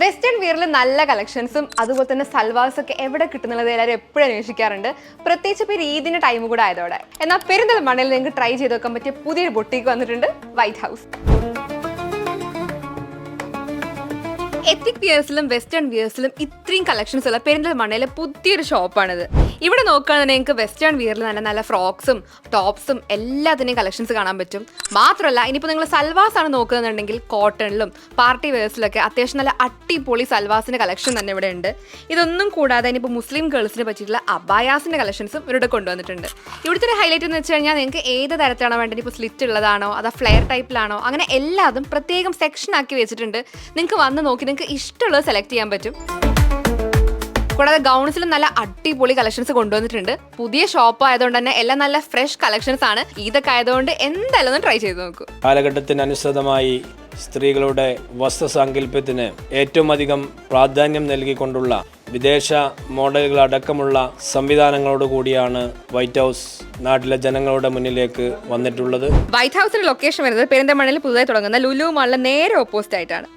Western വിയറിൽ നല്ല കളക്ഷൻസും അതുപോലെ തന്നെ സൽവാസ് ഒക്കെ എവിടെ കിട്ടുന്നുള്ളത് എല്ലാവരും എപ്പോഴും അന്വേഷിക്കാറുണ്ട്. പ്രത്യേകിച്ച് ഇപ്പോൾ ഈദിന്റെ ടൈം കൂടെ ആയതോടെ. എന്നാൽ പെരിന്തൽമണ്ണയിൽ നിങ്ങൾക്ക് ട്രൈ ചെയ്ത് നോക്കാൻ പറ്റിയ പുതിയൊരു ബൊട്ടീക്ക് വന്നിട്ടുണ്ട് വൈറ്റ് ഹൗസ് എത്തിക് വിയേഴ്സിലും വെസ്റ്റേൺ വിയേഴ്സിലും ഇത്രയും കളക്ഷൻസ് ഉള്ള പെരിന്തൽമണ്ണയിലെ പുതിയൊരു ഷോപ്പാണിത് ഇവിടെ നോക്കുകയാണെങ്കിൽ നിങ്ങൾക്ക് വെസ്റ്റേൺ വിയറിൽ നല്ല നല്ല ഫ്രോക്സും ടോപ്സും എല്ലാത്തിന്റെയും കളക്ഷൻസ് കാണാൻ പറ്റും. മാത്രമല്ല ഇനിയിപ്പോൾ നിങ്ങൾ സൽവാസ് ആണ് നോക്കുന്നുണ്ടെങ്കിൽ കോട്ടണിലും പാർട്ടി വെയേഴ്സിലൊക്കെ അത്യാവശ്യം നല്ല അടിപൊളി സൽവാസിന്റെ കളക്ഷൻ തന്നെ ഇവിടെ ഉണ്ട്. ഇതൊന്നും കൂടാതെ ഇനിയിപ്പോൾ മുസ്ലിം ഗേൾസിനെ പറ്റിയിട്ടുള്ള അബായാസിന്റെ കളക്ഷൻസും ഇവിടെ കൊണ്ടുവന്നിട്ടുണ്ട്. ഇവിടുത്തെ ഒരു ഹൈലൈറ്റ് എന്ന് വെച്ച് കഴിഞ്ഞാൽ നിങ്ങൾക്ക് ഏത് തരത്തിലാണോ വേണ്ടത്? ഇപ്പോൾ സ്ലിറ്റ് ഉള്ളതാണോ? അതോ ഫ്ലെയർ ടൈപ്പിലാണോ അങ്ങനെ എല്ലാതും പ്രത്യേകം സെക്ഷൻ ആക്കി വെച്ചിട്ടുണ്ട്. നിങ്ങൾക്ക് വന്ന് നോക്കി നിങ്ങൾക്ക് ഇഷ്ടമുള്ളത് സെലക്ട് ചെയ്യാൻ പറ്റും. കൂടാതെ ഗൗൺസിലും നല്ല അടിപൊളി കളക്ഷൻസ് കൊണ്ടുവന്നിട്ടുണ്ട്. പുതിയ ഷോപ്പ് ആയതുകൊണ്ട് തന്നെ എല്ലാം നല്ല ഫ്രഷ് കളക്ഷൻസ് ആണ്. ഇതൊക്കെ ആയതുകൊണ്ട് എന്തായാലും ഒന്ന് ട്രൈ ചെയ്ത് നോക്കൂ. കാലഘട്ടത്തിനനുസൃതമായി സ്ത്രീകളുടെ വസ്ത്രസാങ്കല്പത്തിന് ഏറ്റവും അധികം പ്രാധാന്യം നൽകിക്കൊണ്ടുള്ള വിദേശ മോഡലുകൾ അടക്കമുള്ള സംവിധാനങ്ങളോട് കൂടിയാണ് വൈറ്റ് ഹൗസ് നാട്ടിലെ ജനങ്ങളുടെ മുന്നിലേക്ക് വന്നിട്ടുള്ളത്. വൈറ്റ് ഹൗസിന്റെ ലൊക്കേഷൻ വരുന്നത് പെരിന്തമണ്ണിൽ പുതുതായി തുടങ്ങുന്ന ലുലു മാളിലെ നേരെ ഓപ്പോസിറ്റ് ആയിട്ടാണ്.